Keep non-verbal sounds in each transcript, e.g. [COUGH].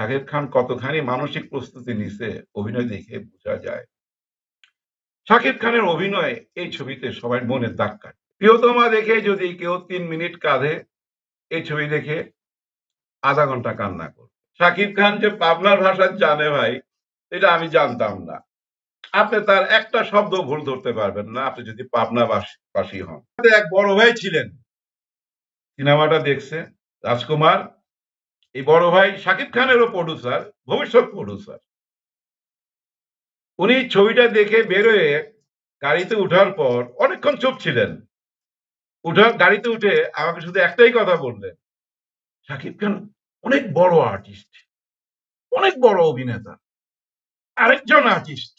শাকিব খান কতখানি মানসিক প্রস্তুতি নিছে, অভিনয় দেখে বোঝা যায়। শাকিব খানের অভিনয় এই ছবিতে সবার মনে দাগ কাটে। প্রিয়তমা দেখে যদি কেউ তিন মিনিট কাঁধে এই ছবি দেখে আধা ঘণ্টা কান্না করবে। শাকিব খান যে পাবনার ভাষা জানে ভাই, এটা আমি জানতাম না। আপনি তার একটা শব্দ ভুল ধরতে পারবেন না, আপনি যদি পাবনা বাসী হন। এক বড় ভাই ছিলেন, সিনেমাটা দেখছে, রাজকুমার এই বড় ভাই শাকিব খানেরও প্রডিউসার ভবিষ্যৎ প্রডিউসার উনি ছবিটা দেখে বেরোয় গাড়িতে উঠার পর অনেকক্ষণ চুপ ছিলেন। উঠার গাড়িতে উঠে আমাকে শুধু একটাই কথা বললেন, শাকিব খান অনেক বড় আর্টিস্ট অনেক বড় অভিনেতা, আরেকজন আর্টিস্ট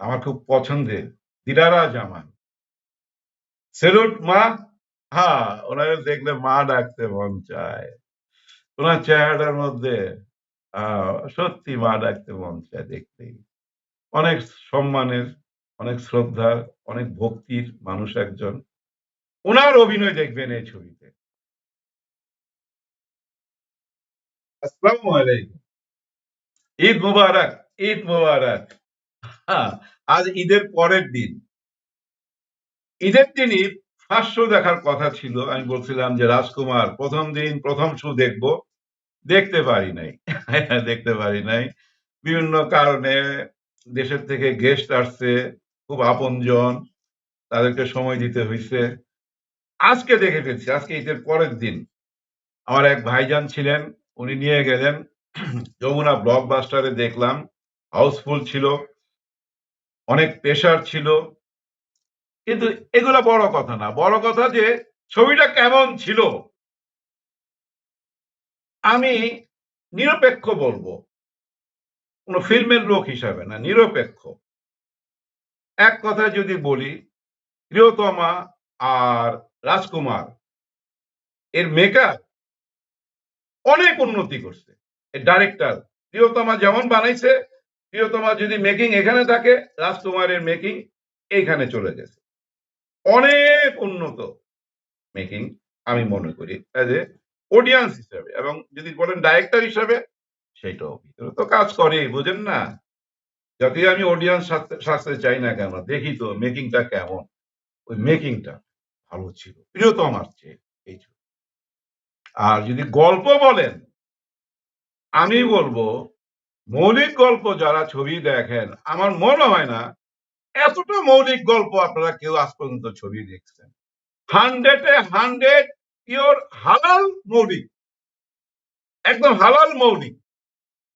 আমার খুব পছন্দের, দিলারা জামান। সেলুট মা হ্যাঁ ওনাকে দেখলে মা ডাকতে মন চায়। ওনার চেহারাটার মধ্যে সত্যি মা ডাকতে মন চায় দেখতেই। অনেক সম্মানের, অনেক শ্রদ্ধার অনেক ভক্তির মানুষ একজন। ওনার অভিনয় দেখবেন এই ছবিতে। ঈদ মুবারক ঈদ মুবারক। আজ ঈদের পরের দিন। ঈদের দিনই ফার্স্ট শো দেখার কথা ছিল। আমি বলছিলাম যে, রাজকুমার, প্রথম দিন, প্রথম শো দেখব। দেখতে পারি নাই। [LAUGHS] দেখতে পারি নাই। বিভিন্ন কারণে দেশের থেকে গেস্ট আসছে, খুব আপনজন, তাদেরকে সময় দিতে হয়েছে আজকে দেখে ফেলছি, আজকে ঈদের পরের দিন। আমার এক ভাইজান ছিলেন, উনি নিয়ে গেলেন। [CLEARS THROAT] যমুনা ব্লকবাস্টারে দেখলাম। হাউসফুল ছিল। অনেক প্রেশার ছিল। কিন্তু এগুলো বড় কথা না। বড় কথা যে, ছবিটা কেমন ছিল? আমি নিরপেক্ষ বলব, কোন ফিল্মের লোক হিসাবে না, নিরপেক্ষ। এক কথা যদি বলি, প্রিয়তমা আর রাজকুমার, এর মেকার অনেক উন্নতি করছে। এর ডাইরেক্টর প্রিয়তমা যেমন বানাইছে, প্রিয়তমা যদি মেকিং এখানে থাকে, রাজকুমারের মেকিং এইখানে চলে গেছে। অনেক উন্নত মেকিং আমি মনে করি। অডিয়েন্স হিসাবে এবং যদি বলেন ডাইরেক্টর হিসাবে সেটাও ভিতরে তো কাজ করে বুঝেন না? যতই আমি অডিয়েন্স সাজতে চাই না কেন, দেখি তো মেকিংটা কেমন। ওই মেকিংটা ভালো ছিল প্রিয়তমার চেয়ে এই। আর যদি গল্প বলেন, আমি বলব, মৌলিক গল্প যারা ছবি দেখেন, আমার মনে হয় না এতটা মৌলিক গল্প আপনারা কেউ আজ পর্যন্ত ছবি দেখছেন। হান্ড্রেডে হান্ড্রেড পিওর হালাল মৌলিক। একদম হালাল মৌলিক।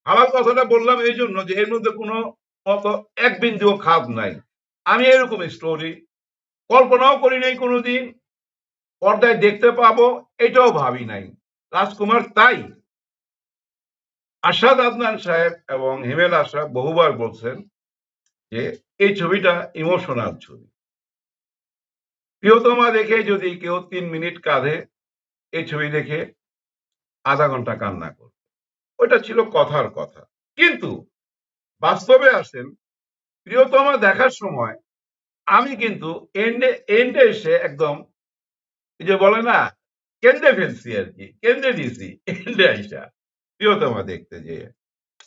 হালাল কথাটা বললাম এই জন্য যে এর মধ্যে কোনো অত এক বিন্দুও খাদ নাই। আমি এরকম স্টোরি কল্পনাও করি নাই কোনোদিন। পর্দায় দেখতে পাবো, এটাও ভাবি নাই। রাজকুমার তাই। আশাদ আদনান সাহেব এবং হিমেল আশরাফ বহুবার বলছেন যে, এই ছবিটা ইমোশনাল ছবি। প্রিয়তমা দেখে যদি কেউ তিন মিনিট কাঁধে এই ছবি দেখে আধা ঘণ্টা কান্না করবে ওইটা ছিল কথার কথা। কিন্তু বাস্তবে আসেন, প্রিয়তমা দেখার সময় আমি কিন্তু এন্ডে এন্ডে এসে একদম যে বলে না, কেন্দ্রে ফেলছি আর কি, কেন্দ্রে দিছি এন্ডে আইসা প্রিয়তমা দেখতে যেয়ে।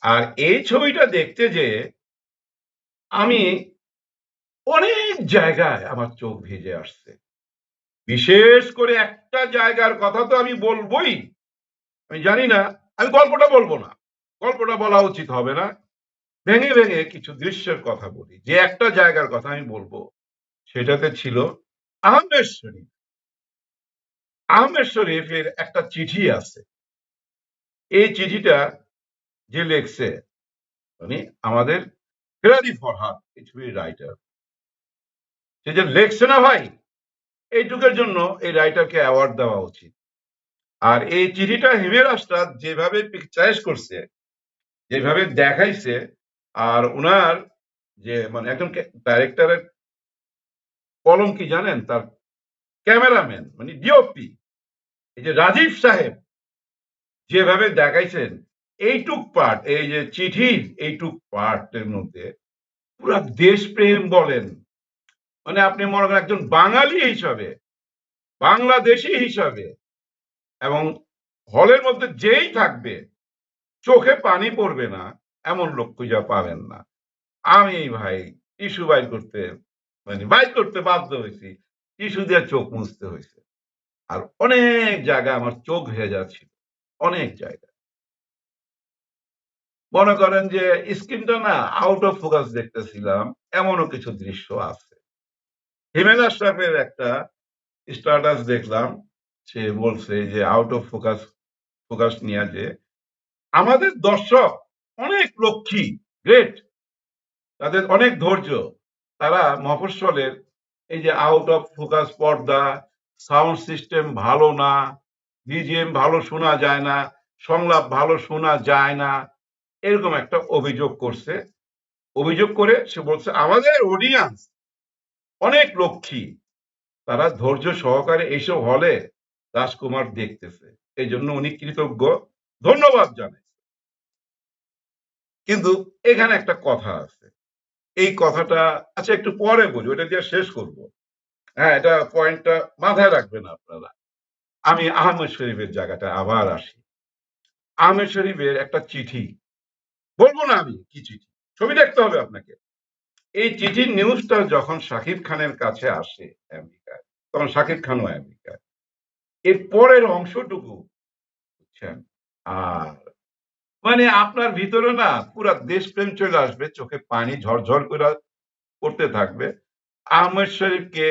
আর এই ছবিটা দেখতে যেয়ে আমি অনেক জায়গায় আমার চোখ ভিজে আসছে। বিশেষ করে একটা জায়গার কথা তো আমি বলবোই। আমি জানি না, আমি গল্পটা বলব না। গল্পটা বলা উচিত হবে না। ভেঙে ভেঙে কিছু দৃশ্যের কথা বলি। যে একটা জায়গার কথা আমি বলব, সেটাতে ছিল আহমেদ শরীফ। আহমেদ শরীফের একটা চিঠি আছে। এই চিঠিটা যে লেখছে মানে আমাদের ফেরারি ফরহাদ ছবির রাইটার সে যে লেখছে না ভাই এইটুকের জন্য এই রাইটারকে অ্যাওয়ার্ড দেওয়া উচিত। আর এই চিঠিটা হিমের আস্তাদ যেভাবে পিকচারাইজ করছে, যেভাবে দেখাইছে, আর ওনার যে মানে একজন ডাইরেক্টরের কলম কি জানেন? তার ক্যামেরাম্যান মানে ডিওপি এই যে রাজীব সাহেব যেভাবে দেখাইছেন, এইটুক পার্ট এই যে চিঠির এইটুক পার্টের মধ্যে পুরা দেশপ্রেম বলেন। মানে আপনি মনে করেন একজন বাঙালি হিসাবে, বাংলাদেশি হিসাবে, এবং হলের মধ্যে যেই থাকবে, চোখে পানি পড়বে না, এমন লোক খুঁজে পাবেন না। আমি ভাই, টিস্যু বাইর করতে মানে বাইর করতে বাধ্য হয়েছি, টিস্যু দিয়ে চোখ মুছতে হয়েছে। আর অনেক জায়গায় আমার চোখ ভেজা ছিল, অনেক জায়গায় মনে করেন যে স্ক্রিনটা না আউট অফ ফোকাস দেখতেছিলাম, এমনও কিছু দৃশ্য আছে। হিমেল আশরাফের একটা স্ট্যাটাস দেখলাম, সে বলছে যে আউট অফ ফোকাস ফোকাস নিয়ে যে আমাদের দর্শক অনেক লক্ষ্মী গ্রেট তাদের অনেক ধৈর্য, তারা মফস্বলের এই যে আউট অফ ফোকাস পর্দা সাউন্ড সিস্টেম ভালো না বিজিএম ভালো শোনা যায় না, সংলাপ ভালো শোনা যায় না, এরকম একটা অভিযোগ করছে। অভিযোগ করে সে বলছে, আমাদের অডিয়েন্স অনেক লক্ষ্মী। তারা ধৈর্য সহকারে এইসব হলে রাজকুমার দেখতেছে। এই জন্য উনি কৃতজ্ঞ। ধন্যবাদ জানাই। কিন্তু এখানে একটা কথা আছে। এই কথাটা আচ্ছা একটু পরে বলি ওটা দিয়ে শেষ করব। হ্যাঁ এটা পয়েন্টটা মাথায় রাখবেন আপনারা। আমি আহমেদ শরীফের জায়গাটা আবার আসি। আহমেদ শরীফের একটা চিঠি। বলব না আমি কি চিঠি? ছবি দেখতে হবে আপনাকে। এই চিঠির নিউজটা যখন শাকিব খানের কাছে আসে আমেরিকায়, তখন শাকিব খানও আমেরিকায়। এর পরের অংশটুকু বুঝছেন? আর মানে আপনার ভিতরে না পুরা দেশপ্রেম চলে আসবে, চোখে পানি ঝরঝর করে করতে থাকবে। আহমেদ শরীফকে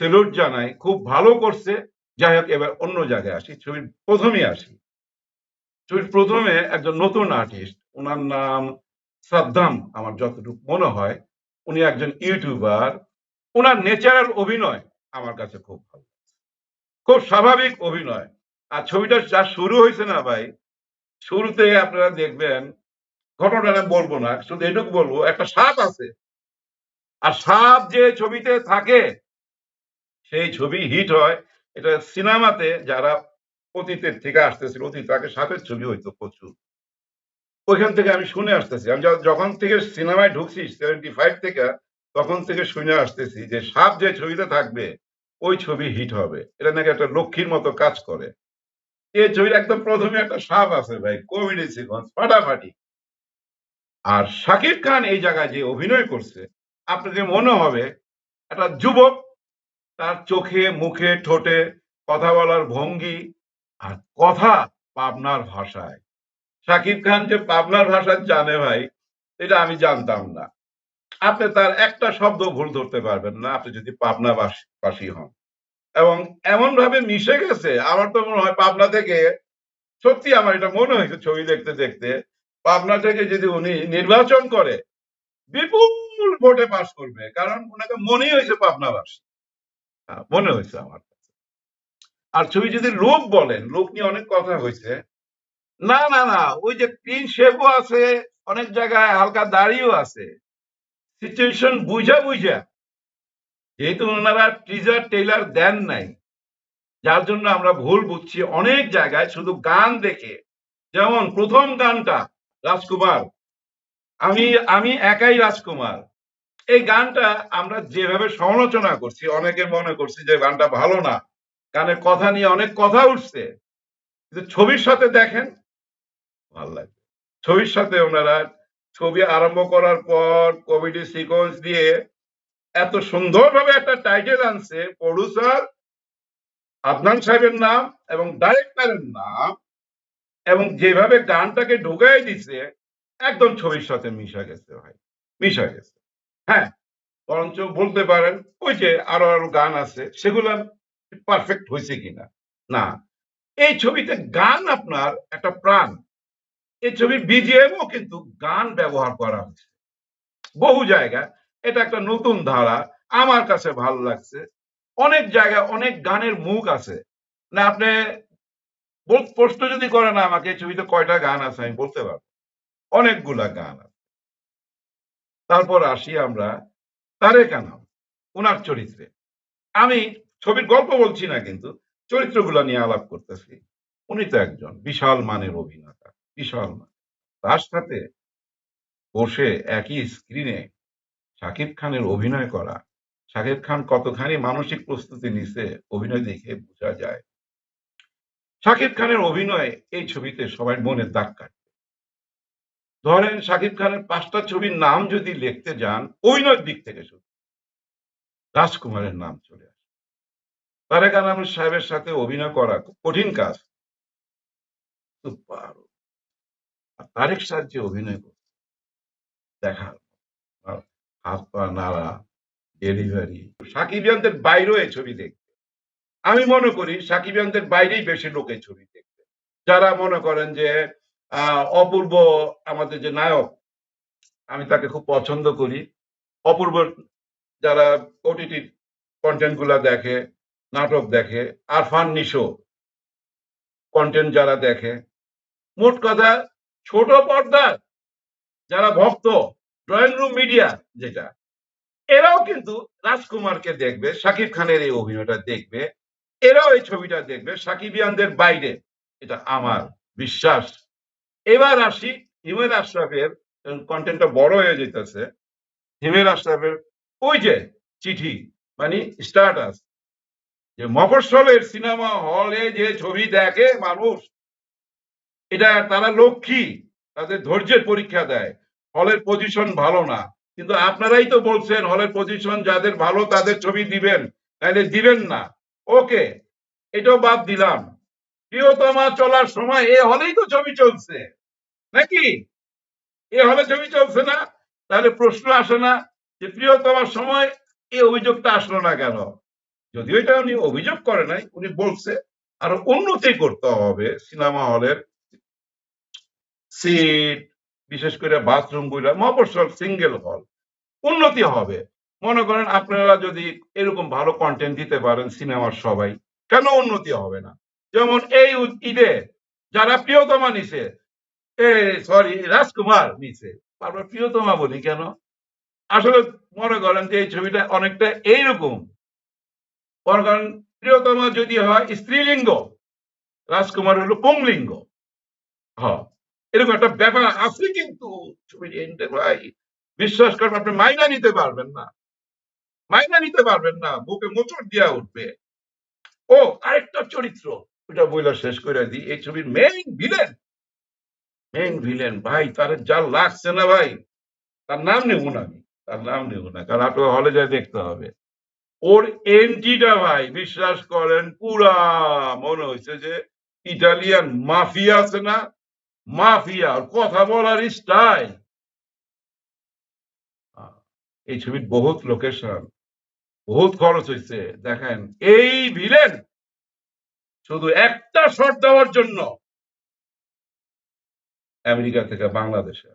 সেলুট জানাই, খুব ভালো করছে। যাই হোক, এবার অন্য জায়গায় আসি, ছবির প্রথমে আসি। ছবির প্রথমে একজন নতুন আর্টিস্ট ওনার নাম সাদ্দাম, আমার যতটুকু মনে হয়। উনি একজন ইউটিউবার ওনার নেচারাল অভিনয় আমার কাছে খুব ভালো খুব স্বাভাবিক অভিনয়। আর ছবিটা যা শুরু হয়েছে না ভাই, শুরুতে আপনারা দেখবেন, ঘটনাটা বলব না, শুধু এটুকু বলব, একটা সাপ আছে। আর সাপ যে ছবিতে থাকে, সেই ছবি হিট হয়। এটা সিনেমাতে যারা অতীতের থেকে আসতেছিল, অতীত আগে সাপের ছবি হইতো প্রচুর। ওইখান থেকে আমি শুনে আসতেছি। আমি যখন থেকে সিনেমায় ঢুকছি সেভেন্টি ফাইভ থেকে, তখন থেকে শুনে আসতেছি যে সাপ যে ছবিতে থাকবে, ওই ছবি হিট হবে। এটা নাকি একটা লক্ষ্মীর মতো কাজ করে। এই ছবির একদম প্রথমে একটা সাপ আছে ভাই কমেডি সিকোয়েন্স ফাটাফাটি। আর শাকিব খান এই জায়গায় যে অভিনয় করছে আপনাকে মনে হবে, একটা যুবক, তার চোখে, মুখে, ঠোঁটে কথা বলার ভঙ্গি আর কথা পাবনার ভাষায়। শাকিব খান যে পাবনার ভাষা জানে ভাই, এটা আমি জানতাম না। আপনি তার একটা শব্দ ভুল ধরতে পারবেন না, আপনি যদি পাবনা বাসী হন। এবং এমন ভাবে মিশে গেছে, আমার তো মনে হয় পাবনা থেকে, সত্যি আমার এটা মনে হয়েছে ছবি দেখতে দেখতে, পাবনা থেকে যদি উনি নির্বাচন করে, বিপুল ভোটে পাশ করবে, কারণ ওনাকে মনেই হয়েছে পাবনাবাসী। মনে হয়েছে আমার। আর ছবি যদি লোক বলেন, লোক নিয়ে অনেক কথা হয়েছে না না না, ওই যে ক্লিন শেপও আছে, অনেক জায়গায় হালকা দাড়িও আছে। সিচুয়েশন বুঝা বুঝা। যেহেতু ওনারা টিজার টেইলার দেন নাই, যার জন্য আমরা ভুল বুঝছি অনেক জায়গায়, শুধু গান দেখে। যেমন প্রথম গানটা, রাজকুমার। আমি আমি একাই রাজকুমার। এই গানটা আমরা যেভাবে সমালোচনা করছি, অনেকে মনে করছি যে গানটা ভালো না। গানের কথা নিয়ে অনেক কথা উঠছে। ছবির সাথে দেখেন ভালো লাগবে ছবির সাথে ওনারা ছবি আরম্ভ করার পর কমেডি সিকোয়েন্স দিয়ে এত সুন্দরভাবে একটা টাইটেল আনছে প্রডিউসার আদনান সাহেবের নাম এবং ডাইরেক্টরের নাম এবং যেভাবে গানটাকে ঢুকাই দিছে, একদম ছবির সাথে মিশা গেছে ভাই, মিশা গেছে। হ্যাঁ বরঞ্চ বলতে পারেন, ওই যে আরও আরও গান আছে, সেগুলো পারফেক্ট হয়েছে কিনা? না। এই ছবিতে গান আপনার একটা প্রাণ। এই ছবির বিজিএমও কিন্তু গান ব্যবহার করা হয়েছে। বহু জায়গায়। এটা একটা নতুন ধারা। আমার কাছে ভালো লাগছে। অনেক জায়গায় অনেক গানের মুখ আছে। না, আপনি প্রশ্ন যদি করেন আমাকে, এই ছবিতে কয়টা গান আছে আমি বলতে পারব। অনেকগুলা গান আছে। তারপর আসি আমরা তারেক আনাম ওনার চরিত্রে। আমি ছবির গল্প বলছি না কিন্তু, চরিত্রগুলো নিয়ে আলাপ করতেছি। উনি তো একজন বিশাল মানের অভিনেতা। বিশাল মান তার সাথে বসে একই স্ক্রিনে শাকিব খানের অভিনয় করা। শাকিব খান কতখানি মানসিক প্রস্তুতি নিছে, অভিনয় দেখে বোঝা যায়। শাকিব খানের অভিনয় এই ছবিতে সবাই মনে দাগ কাটবে ধরেন শাকিব খানের পাঁচটা ছবির নাম যদি লিখতে যান, অভিনয়ের দিক থেকে শুধু। রাজকুমারের নাম চলে আসে। তারেক আনামুল সাহেবের সাথে অভিনয় করা খুব কঠিন কাজ। আর তারেক সাহেব যে অভিনয় করছে দেখা হাত পা নাড়া, ডেলিভারি সাকিবিয়ানদের বাইরেও এই ছবি দেখবে। আমি মনে করি সাকিবিয়ানদের বাইরেই বেশি লোক ছবি দেখবে। যারা মনে করেন যে অপূর্ব আমাদের যে নায়ক, আমি তাকে খুব পছন্দ করি। অপূর্ব যারা ওটিটি কন্টেন্টগুলা দেখে, নাটক দেখে, আরফান নিশো কন্টেন্ট যারা দেখে, মোট কথা ছোট পর্দার যারা ভক্ত ড্রয়িং রুম মিডিয়া যেটা, এরাও কিন্তু রাজকুমারকে দেখবে শাকিব খানের এই অভিনয়টা দেখবে, এরাও এই ছবিটা দেখবে, সাকিবিয়ানদের বাইরে। এটা আমার বিশ্বাস। এবার আসি হিমের আশরাফের কন্টেন্টটা বড় হয়ে যেতেছে। হিমের আশরাফের ওই যে চিঠি মানে স্টার্টাস যে মফস্বলের সিনেমা হলে যে ছবি দেখে মানুষ এটা তারা লক্ষ্মী, তাদের ধৈর্যের পরীক্ষা দেয়। হলের পজিশন ভালো না। কিন্তু আপনারাই তো বলছেন, হলের পজিশন যাদের ভালো তাদের ছবি দিবেন তাহলে দিবেন না। ওকে এটাও বাদ দিলাম। প্রিয়তমা চলার সময় এ হলেই তো ছবি চলছে। নাকি? এ হলে ছবি চলছে না? তাহলে প্রশ্ন আসে না যে প্রিয়তমার সময় এই অভিযোগটা আসলো না কেন? যদিও এটা উনি অভিযোগ করে নাই, উনি বলছে, আরও উন্নতি করতে হবে, সিনেমা হলের সিট বিশেষ করে বাথরুমগুলা মফস্বল সিঙ্গেল হল উন্নতি হবে। মনে করেন আপনারা যদি এরকম ভালো কন্টেন্ট দিতে পারেন সিনেমার সবাই, কেন উন্নতি হবে না? যেমন এই ঈদে যারা প্রিয়তমা নিছে সরি রাজকুমার নিছে বারবার প্রিয়তমা বলি কেন? আসলে মনে করেন যে এই ছবিটা অনেকটা এইরকম। মনে করেন প্রিয়তমা যদি হয় স্ত্রীলিঙ্গ, রাজকুমার হলো পুংলিঙ্গ। হ্যাঁ এরকম একটা ব্যাপার আছে কিন্তু ভাই। বিশ্বাস করেন আপনি মাইনা নিতে পারবেন না। মাইনা নিতে পারবেন না, বুকে মোচড় দিয়া উঠবে। ও, আরেকটা চরিত্র। ওটা বইলা শেষ করে দিই। এই ছবির মেইন ভিলেন মেইন ভিলেন ভাই, তার যা লাগছে না ভাই, তার নাম নেব না আমি। তার নাম নেব না, কারণ আপনাকে হলে যায় দেখতে হবে। ওর এন্ট্রিটা ভাই, বিশ্বাস করেন, পুরা মনে হয়েছে যে ইটালিয়ান মাফিয়া আছে না মাফিয়া ওর কথা বলার স্টাইল। এই ছবির বহুত লোকেশন, বহুত খরচ হয়েছে দেখেন, এই ভিলেন শুধু একটা শট দেওয়ার জন্য আমেরিকা থেকে বাংলাদেশে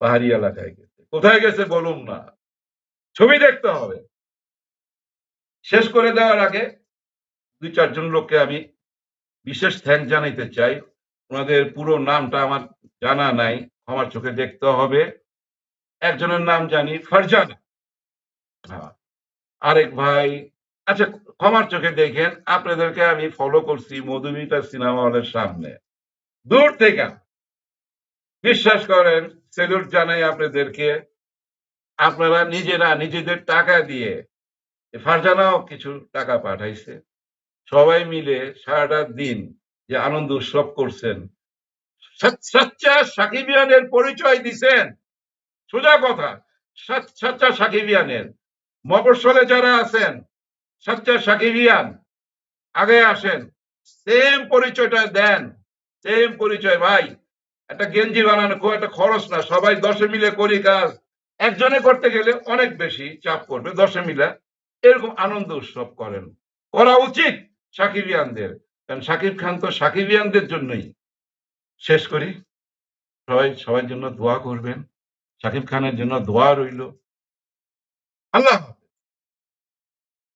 পাহাড়ি এলাকায় গেছে। কোথায় গেছে বলুন না। ছবি দেখতে হবে। শেষ করে দেওয়ার আগে দুই চারজন লোককে আমি বিশেষ থ্যাংক জানাইতে চাই। ওনাদের পুরো নামটা আমার জানা নাই, আমার চোখে দেখতে হবে। একজনের নাম জানি, ফারজানা। আরেক ভাই আচ্ছা ক্ষমার চোখে দেখেন, আপনাদেরকে আমি ফলো করছি মধুমিতা সিনেমা হলের সামনে। দূর থেকে। বিশ্বাস করেন সেলুট জানাই আপনাদেরকে। আপনারা নিজেরা নিজেদের টাকা দিয়ে, ফারজানাও কিছু টাকা পাঠাইছে। সবাই মিলে সারাটা দিন যে আনন্দ উৎসব করছেন। সচ- সচ্চা সাকিবিয়ানের পরিচয় দিছেন। সোজা কথা সচ- সচ্চা সাকিবিয়ানের মফস্বলে যারা আছেন, সচ্চা সাকিবিয়ান আগে আসেন সেম পরিচয়টা দেন। সেম পরিচয়, ভাই, একটা গেঞ্জি বানানো খুব একটা খরচ না, সবাই দশে মিলে করি কাজ। একজনে করতে গেলে অনেক বেশি চাপ করবে দশে মিলে। এরকম আনন্দ উৎসব করেন। করা উচিত। সাকিবিয়ানদের। কারণ সাকিব খান তো সাকিবিয়ানদের জন্যই। শেষ করি। সবাই সবার জন্য দোয়া করবেন। সাকিব খানের জন্য দোয়া রইল। আল্লাহ।